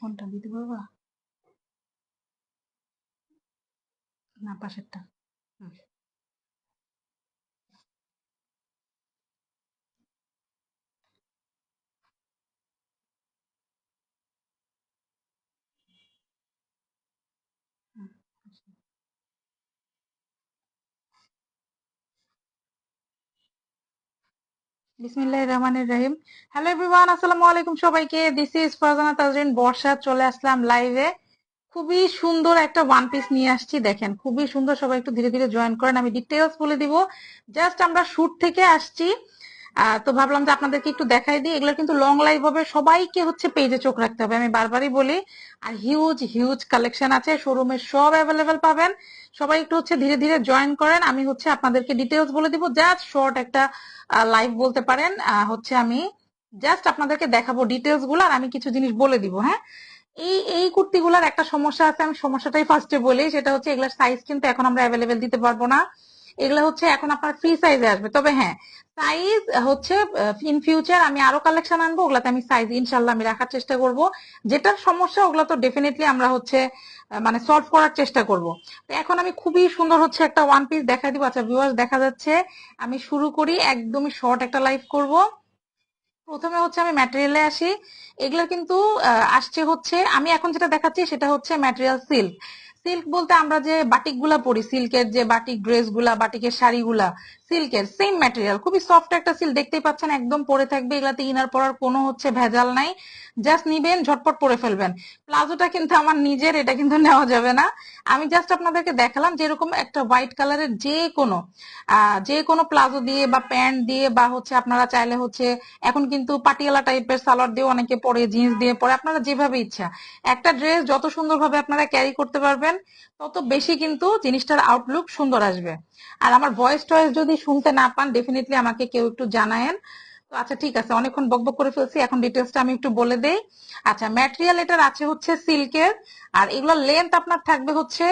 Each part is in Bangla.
কোনটা দিতে পারবা? না পাশেরটা। রহিম। হ্যালো আসসালামু আলাইকুম সবাইকে। বর্ষা চলে আসলাম লাইভে খুবই সুন্দর একটা ওয়ান পিস নিয়ে আসছি, দেখেন। খুবই সুন্দর, সবাই একটু ধীরে ধীরে জয়েন করেন, আমি ডিটেলস বলে দিব। জাস্ট আমরা শুট থেকে আসছি। তো ভাবলাম যে আপনাদেরকে একটু দেখাই দিই। এগুলো কিন্তু লং লাইভ হবে। সবাইকে হচ্ছে পেজে চোখ রাখতে হবে। আমি বারবারই বলি, আর হিউজ হিউজ কালেকশন আছে। শোরুমে সব অ্যাভেলেবেল পাবেন। সবাই একটু হচ্ছে ধীরে ধীরে জয়েন করেন। আমি হচ্ছে আপনাদেরকে ডিটেলস বলে দিব। জাস্ট শর্ট একটা লাইভ বলতে পারেন। হচ্ছে আমি জাস্ট আপনাদেরকে দেখাবো ডিটেলসগুলো, আর আমি কিছু জিনিস বলে দিব হ্যাঁ? এই এই কুর্তিগুলার একটা সমস্যা আছে। আমি সমস্যাটাই ফার্স্টে বলি। সেটা হচ্ছে এগুলার সাইজ কিন্তু এখন আমরা অ্যাভেলেবেল দিতে পারব না। এগুলো হচ্ছে এখন আপনার ফ্রি সাইজে আসবে। তবে হ্যাঁ সাইজ হচ্ছে ইন ফিউচার আমি আরও কালেকশন আনব, ওগুলাতে আমি সাইজ ইনশাল্লাহ আমি রাখার চেষ্টা করব। যেটার সমস্যা, ওগুলো তো ডেফিনেটলি আমরা হচ্ছে মানে সলভ করার চেষ্টা করব। তো এখন আমি খুবই সুন্দর হচ্ছে একটা ওয়ান পিস দেখা দিব। আচ্ছা ভিউয়ার্স দেখা যাচ্ছে, আমি শুরু করি, একদমই শর্ট একটা লাইভ করব। প্রথমে হচ্ছে আমি ম্যাটেরিয়ালে আসি। এগুলো কিন্তু আসছে হচ্ছে, আমি এখন যেটা দেখাচ্ছি সেটা হচ্ছে ম্যাটেরিয়াল সিল্ক সিল্ক বলতে আমরা যে বাটিকগুলা পরি সিল্কের যে বাটিক ড্রেসগুলা, বাটিকের শাড়িগুলা সিল্কের সেম ম্যাটেরিয়াল খুবই সফট একটা সিল্ক দেখতেই পাচ্ছেন একদম পরে থাকবে, এগুলাতে ইনার পরার কোনো হচ্ছে ভেজাল নাই। জাস্ট নিবেন, ঝটপট পরে ফেলবেন। প্লাজোটা কিন্তু আমার নিজের, এটা কিন্তু নেওয়া যাবে না। আমি জাস্ট আপনাদেরকে দেখালাম যেরকম একটা হোয়াইট কালারের যে কোনো যে কোনো প্লাজো দিয়ে বা প্যান্ট দিয়ে বা হচ্ছে আপনারা চাইলে হচ্ছে, এখন কিন্তু পাটিয়ালা টাইপের সালোয়ার দিয়ে অনেকে পরে জিন্স দিয়ে পরে, আপনারা যেভাবে ইচ্ছা। একটা ড্রেস যত সুন্দরভাবে আপনারা ক্যারি করতে পারবেন, তত বেশি কিন্তু জিনিসটার আউটলুক সুন্দর আসবে। আর আমার ভয়েস টয়েস যদি শুনতে না পান ডেফিনেটলি আমাকে কেউ একটু জানায়েন। তো আচ্ছা ঠিক আছে, অনেকক্ষণ বকবক করে ফেলছি, এখন ডিটেলসটা আমি একটু বলে দেই। আচ্ছা ম্যাটেরিয়াল এটার আছে হচ্ছে সিল্কের আর এগুলোর লেন্থ আপনার থাকবে হচ্ছে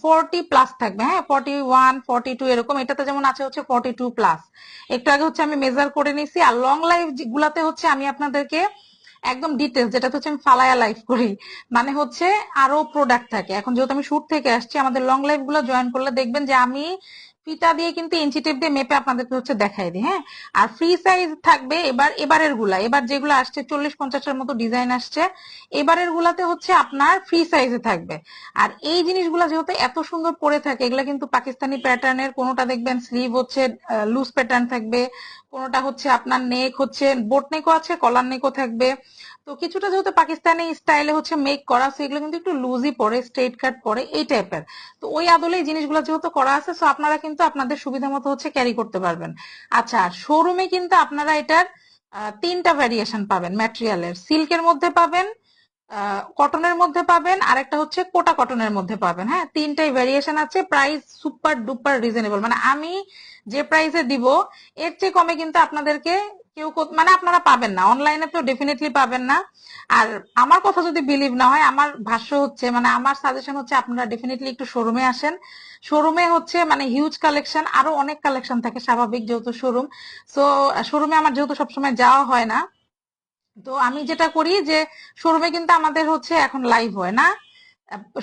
ফোরটি প্লাস থাকবে হ্যাঁ? ফর্টি ওয়ান ফর্টি টু এরকম, এটাতে যেমন আছে হচ্ছে ফর্টি টু প্লাস একটু আগে হচ্ছে আমি মেজার করে নিছি, আর লং লাইফ গুলাতে হচ্ছে আমি আপনাদেরকে একদম ডিটেলস যেটা হচ্ছে আমি ফালায়া লাইফ করি মানে হচ্ছে আরও প্রোডাক্ট থাকে। এখন যেহেতু আমি শুট থেকে আসছি, আমাদের লং লাইফগুলো জয়েন করলে দেখবেন যে আমি ফিতা দিয়ে কিন্তু ইঞ্চি টেপ দিয়ে মেপে আপনাদেরকে হচ্ছে দেখাই দিই হ্যাঁ? আর ফ্রি সাইজ থাকবে এবার, এবারেরগুলা। এবার যেগুলো আসছে, চল্লিশ, পঞ্চাশের মতো ডিজাইন আসছে, এবারের গুলাতে হচ্ছে আপনার ফ্রি সাইজে থাকবে। আর এই জিনিসগুলো যেহেতু এত সুন্দর পরে থাকে, এগুলা কিন্তু পাকিস্তানি প্যাটার্নের কোনোটা দেখবেন স্লিভ হচ্ছে লুজ প্যাটার্ন থাকবে, কোনোটা হচ্ছে আপনার নেক হচ্ছে বোট নেকও আছে কলার নেকও থাকবে। তো কিছুটা যেহেতু পাকিস্তানি স্টাইলে হচ্ছে মেক করা সেগুলো কিন্তু একটু লুজই পরে স্ট্রেট কাট পরে, এই টাইপের তো ওই আদলে এই জিনিসগুলো যেহেতু করা আছে সো আপনারা কিন্তু আপনাদের সুবিধা মতো হচ্ছে ক্যারি করতে পারবেন। আচ্ছা শোরুমে কিন্তু আপনারা এটার তিনটা ভ্যারিয়েশন পাবেন ম্যাটেরিয়ালের সিল্কের মধ্যে পাবেন কটনের মধ্যে পাবেন, আর একটা হচ্ছে কোটা কটনের মধ্যে পাবেন। হ্যাঁ তিনটাই ভ্যারিয়েশন আছে প্রাইস সুপার ডুপার রিজনেবল মানে আমি যে প্রাইসে দিব, এর চেয়ে কমে কিন্তু আপনাদেরকে কেউ মানে আপনারা পাবেন না। অনলাইনে তো ডেফিনেটলি পাবেন না। আর আমার কথা যদি বিলিভ না হয়, আমার ভাষ্য হচ্ছে মানে আমার সাজেশন হচ্ছে আপনারা ডেফিনেটলি একটু শোরুমে আসেন। শোরুমে হচ্ছে মানে হিউজ কালেকশন আরও অনেক কালেকশন থাকে স্বাভাবিক যেহেতু শোরুম সো শোরুমে আমার যেহেতু সবসময় যাওয়া হয় না, তো আমি যেটা করি যে শোরুমে কিন্তু আমাদের হচ্ছে এখন লাইভ হয় না।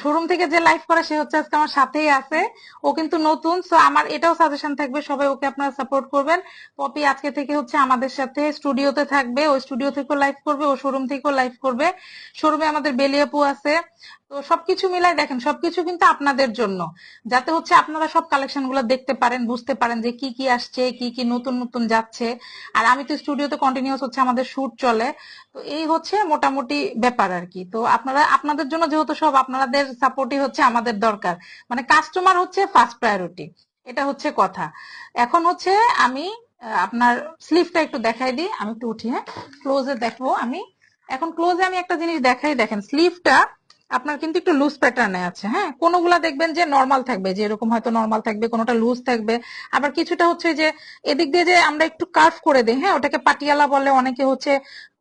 শোরুম থেকে যে লাইভ করে সে হচ্ছে আজকে আমার সাথেই আছে। ও কিন্তু নতুন সো আমার, এটাও সাজেশন থাকবে, সবাই ওকে আপনারা সাপোর্ট করবেন। পপি আজকে থেকে হচ্ছে আমাদের সাথে স্টুডিওতে থাকবে, ও স্টুডিও থেকেও লাইভ করবে, ও শোরুম থেকেও লাইভ করবে। শোরুমে আমাদের বেলিয়াপু আছে। তো সবকিছু মিলাই দেখেন, সবকিছু কিন্তু আপনাদের জন্য। যাতে হচ্ছে আপনারা সব কালেকশনগুলো দেখতে পারেন, বুঝতে পারেন যে কি কি আসছে, কি কি নতুন নতুন যাচ্ছে। আর আমি তো স্টুডিওতে কন্টিনিউস হচ্ছে, আমাদের শুট চলে। তো এই হচ্ছে মোটামুটি ব্যাপার আর কি। তো আপনারা, আপনাদের জন্য যেহেতু সব আপনাদের সাপোর্টই হচ্ছে আমাদের দরকার। মানে কাস্টমার হচ্ছে ফার্স্ট প্রায়োরিটি এটা হচ্ছে কথা। এখন হচ্ছে আমি আপনার স্লিভটা একটু দেখাই দিই। আমি একটু উঠি হ্যাঁ? ক্লোজে দেখব আমি। এখন ক্লোজে আমি একটা জিনিস দেখাই, দেখেন স্লিভটা আপনার কিন্তু একটু লুজ প্যাটার্নে আছে হ্যাঁ? কোনোগুলা দেখবেন যে নর্মাল থাকবে, যে এরকম হয়তো নর্মাল থাকবে, কোনোটা লুজ থাকবে। আবার কিছুটা হচ্ছে যে এদিক দিয়ে যে আমরা একটু কার্ভ করে দিই হ্যাঁ? ওটাকে পাটিয়ালা বলে, অনেকে হচ্ছে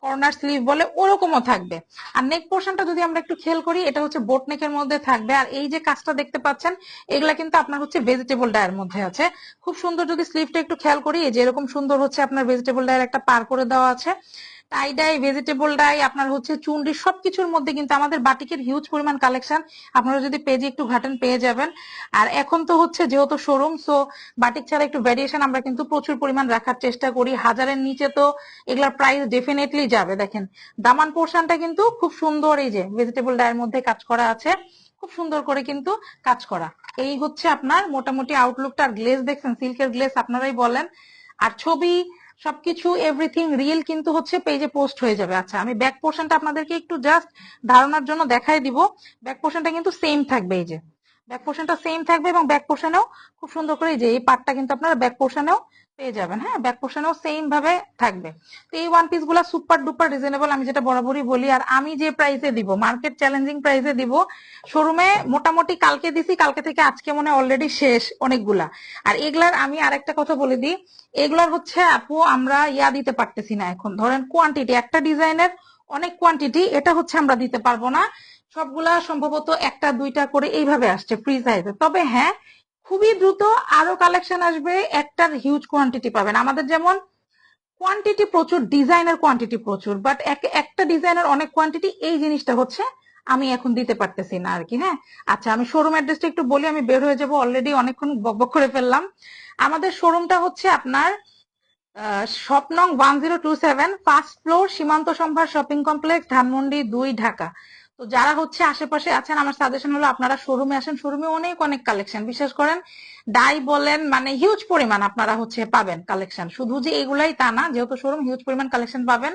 কর্নার স্লিভ বলে, ওরকমও থাকবে। আর নেক পোর্শনটা যদি আমরা একটু খেয়াল করি, এটা হচ্ছে বোট নেকের মধ্যে থাকবে। আর এই যে কাজটা দেখতে পাচ্ছেন, এগুলা কিন্তু আপনার হচ্ছে ভেজিটেবল ডায়ের মধ্যে আছে। খুব সুন্দর যদি স্লিভটা একটু খেয়াল করি, এই যে এরকম সুন্দর হচ্ছে আপনার ভেজিটেবল ডায়ের একটা পার করে দেওয়া আছে। টাই ডাই ভেজিটেবল ডাই, আপনার হচ্ছে চুনরি, সবকিছুর মধ্যে কিন্তু আমাদের বাটিকের হিউজ পরিমাণ কালেকশন আপনারা যদি পেজে একটু ঘাটেন, পেয়ে যাবেন। আর এখন তো হচ্ছে যেহেতু শোরুম সো বাটিক ছাড়া একটু ভ্যারিয়েশন আমরা কিন্তু প্রচুর পরিমাণ রাখার চেষ্টা করি। হাজারের নিচে তো এগুলার প্রাইস ডেফিনেটলি যাবে, দেখেন। দামান পোর্শনটা কিন্তু খুব সুন্দর, এই যে ভেজিটেবল ডায়ের মধ্যে কাজ করা আছে। খুব সুন্দর করে কিন্তু কাজ করা। এই হচ্ছে আপনার মোটামুটি আউটলুকটা আর গ্লেজ দেখছেন? সিল্কের গ্লেজ আপনারাই বলেন। আর ছবি সবকিছু এভরিথিং রিয়েল কিন্তু হচ্ছে পেজে পোস্ট হয়ে যাবে। আচ্ছা আমি ব্যাক পোর্শনটা আপনাদেরকে একটু জাস্ট ধারণার জন্য দেখাই দিব। ব্যাক পোর্শনটা কিন্তু সেম থাকবে এই যে। ব্যাক পোর্শনটা সেম থাকবে এবং ব্যাক পোর্শনেও খুব সুন্দর করে এই যে, এই পার্টটা কিন্তু আপনারা ব্যাক পোর্শনেও পেয়ে যাবেন হ্যাঁ? ব্যাক পোর্শনেও সেম ভাবে থাকবে। তো এই ওয়ান পিসগুলা সুপার ডুপার রিজনেবল আমি যেটা বরাবরই বলি। আর আমি যে প্রাইসে দিব মার্কেট চ্যালেঞ্জিং প্রাইসে দিব শোরুমে মোটামুটি কালকে দিছি, কালকে থেকে আজকে মনে অলরেডি শেষ অনেকগুলা। আর এগুলার আমি আরেকটা কথা বলে দিই, এগুলার হচ্ছে আপু আমরা ইয়া দিতে পারতেছি না এখন। ধরেন কোয়ান্টিটি একটা ডিজাইনের অনেক কোয়ান্টিটি এটা হচ্ছে আমরা দিতে পারব না। সবগুলা সম্ভবত একটা, দুইটা করে এইভাবে আসছে ফ্রি সাইজে তবে হ্যাঁ খুবই দ্রুত আরও কালেকশন আসবে, একটার হিউজ কোয়ান্টিটি পাবেন। আমাদের যেমন কোয়ান্টিটি প্রচুর ডিজাইনের কোয়ান্টিটি প্রচুর বাট একটা ডিজাইনের অনেক কোয়ান্টিটি এই জিনিসটা হচ্ছে আমি এখন দিতে পারতেছি না আর কি হ্যাঁ? আচ্ছা আমি শোরুম অ্যাড্রেসটা একটু বলি, আমি বের হয়ে যাব অলরেডি অনেকক্ষণ বকবক করে ফেললাম। আমাদের শোরুমটা হচ্ছে আপনার স্বপ্নং one zero two seven first floor Simanta Sambhar shopping complex Dhanmondi দুই, ঢাকা। তো যারা হচ্ছে আশেপাশে আছেন, আমার সাজেশন হলো আপনারা শোরুমে আসেন। শোরুমে অনেক অনেক কালেকশন বিশেষ করেন ডাই বলেন মানে হিউজ পরিমাণ আপনারা হচ্ছে পাবেন কালেকশন শুধু যে এগুলাই তা না, যেহেতু শোরুম হিউজ পরিমাণ কালেকশন পাবেন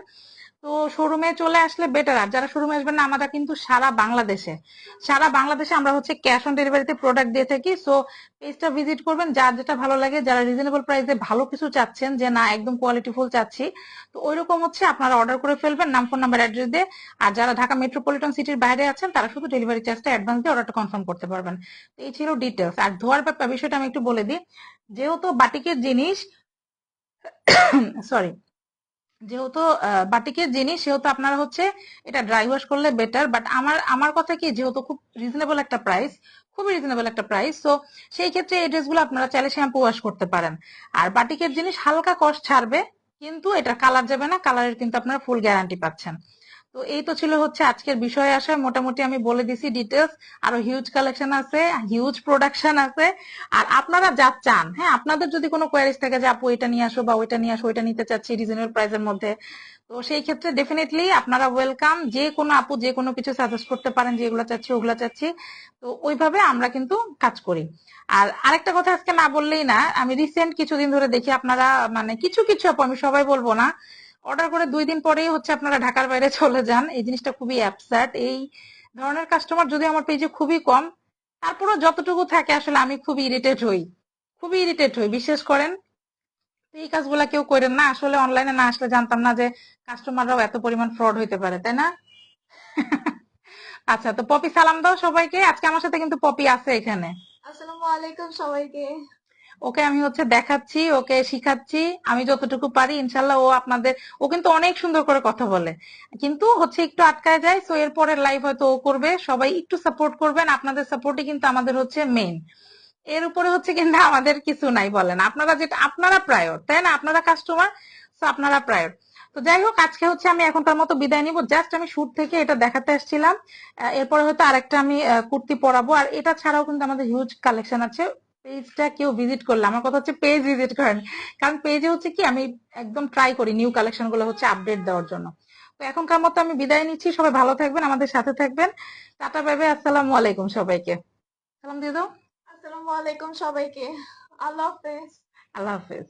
তো শোরুমে চলে আসলে বেটার আর যারা শোরুমে আসবেন না আমরা কিন্তু সারা বাংলাদেশে সারা বাংলাদেশে আমরা হচ্ছে ক্যাশ অন ডেলিভারিতে প্রোডাক্ট দিয়ে থাকি। সো পেজটা ভিজিট করবেন, যার যেটা ভালো লাগে, যারা রিজনেবল প্রাইসে ভালো কিছু চাচ্ছেন, যে না, একদম কোয়ালিটি ফুল চাচ্ছি, তো ওইরকম হচ্ছে আপনারা অর্ডার করে ফেলবেন, নাম ফোন নাম্বার অ্যাড্রেস দিয়ে। আর যারা ঢাকা মেট্রোপলিটন সিটির বাইরে আছেন, তারা শুধু ডেলিভারি চার্জটা অ্যাডভান্স দিয়ে অর্ডারটা কনফার্ম করতে পারবেন। তো এই ছিল ডিটেলস আর ধোয়ার ব্যাপার, বিষয়টা আমি একটু বলে দিই। যেহেতু বাটিকের জিনিস সরি যেহেতু বাটিকের জিনিস, সেহেতু আপনারা হচ্ছে এটা ড্রাই ওয়াশ করলে বেটার বাট আমার আমার কথা কি, যেহেতু খুব রিজনেবল একটা প্রাইস খুবই রিজনেবল একটা প্রাইস তো সেই ক্ষেত্রে এই ড্রেসগুলো আপনারা চাইলে শ্যাম্পু ওয়াশ করতে পারেন। আর বাটিকের জিনিস হালকা কস্ট ছাড়বে, কিন্তু এটা কালার যাবে না কালারের কিন্তু আপনারা ফুল গ্যারান্টি পাচ্ছেন। তো এই তো ছিল হচ্ছে আজকের বিষয়ে আসা। মোটামুটি আমি বলে দিছি ডিটেলস আরও হিউজ কালেকশন আছে হিউজ প্রোডাকশন আছে। আর আপনারা যা চান হ্যাঁ আপনাদের যদি কোনো কোয়ারিজ থাকে যে, আপু, এটা নিয়ে আসো বা ওইটা নিয়ে আসো, ওইটা নিতে চাচ্ছি রিজনেবল প্রাইসের মধ্যে, তো সেই ক্ষেত্রে ডেফিনেটলি আপনারা ওয়েলকাম যে কোনো আপু, যে কোনো কিছু সাজেস্ট করতে পারেন যে চাচ্ছি, ওগুলো চাচ্ছি। তো ওইভাবে আমরা কিন্তু কাজ করি। আর আরেকটা কথা আজকে না বললেই না, আমি রিসেন্ট কিছুদিন ধরে দেখি আপনারা মানে কিছু কিছু আপু, আমি সবাই বলব না অর্ডার করে দুই দিন পরেই হচ্ছে আপনারা ঢাকার বাইরে চলে যান। এই জিনিসটা খুবই অ্যাপসার্ট এই ধরনের কাস্টমার যদি আমার পেজে খুবই কম, তারপরও যতটুকু থাকে আসলে আমি খুবই ইরিটেট হই। খুবই ইরিটেট হই বিশেষ করেন? এই কাজগুলা কেউ করেন না। আসলে অনলাইনে না আসলে জানতাম না যে কাস্টমাররাও এত পরিমাণ ফ্রড হইতে পারে, তাই না? আচ্ছা তো পপি সালাম দাও সবাইকে। আজকে আমার সাথে কিন্তু পপি আছে এখানে। আসসালামু আলাইকুম সবাইকে। ওকে আমি হচ্ছে দেখাচ্ছি, ওকে শিখাচ্ছি, আমি যতটুকু পারি, ইনশাল্লাহ ও আপনাদের, ও কিন্তু অনেক সুন্দর করে কথা বলে। কিন্তু হচ্ছে একটু আটকায় যায় সো এর পরের লাইভ হয়তো ও করবে, সবাই একটু সাপোর্ট করবেন, আপনাদের সাপোর্টই কিন্তু আমাদের হচ্ছে মেইন এর উপরে হচ্ছে কিন্তু আমাদের কিছু নাই বলেন। আপনারা যেটা, আপনারা প্রায়র তাই না? আপনারা কাস্টমার তো আপনারা প্রায়র তো যাই হোক, আজকে হচ্ছে আমি এখনকার মতো বিদায় নিব। জাস্ট আমি শুট থেকে এটা দেখাতে আসছিলাম। এরপরে হয়তো আরেকটা আমি কুর্তি পরাবো। আর এটা ছাড়াও কিন্তু আমাদের হিউজ কালেকশন আছে। পেজটা কেউ ভিজিট করলে আমার কথা হচ্ছে পেজ ভিজিট করেন। কারণ পেজে হচ্ছে কি আমি একদম ট্রাই করি নিউ কালেকশনগুলো হচ্ছে আপডেট দেওয়ার জন্য। তো এখনকার মতো আমি বিদায় নিচ্ছি সবাই ভালো থাকবেন আমাদের সাথে থাকবেন। টাটা বাইবে আসসালাম আলাইকুম সবাইকে। সালাম দিয়ে দাও। আসসালামু আলাইকুম সবাইকে। আল্লাহ হাফেজ। আল্লাহ হাফেজ।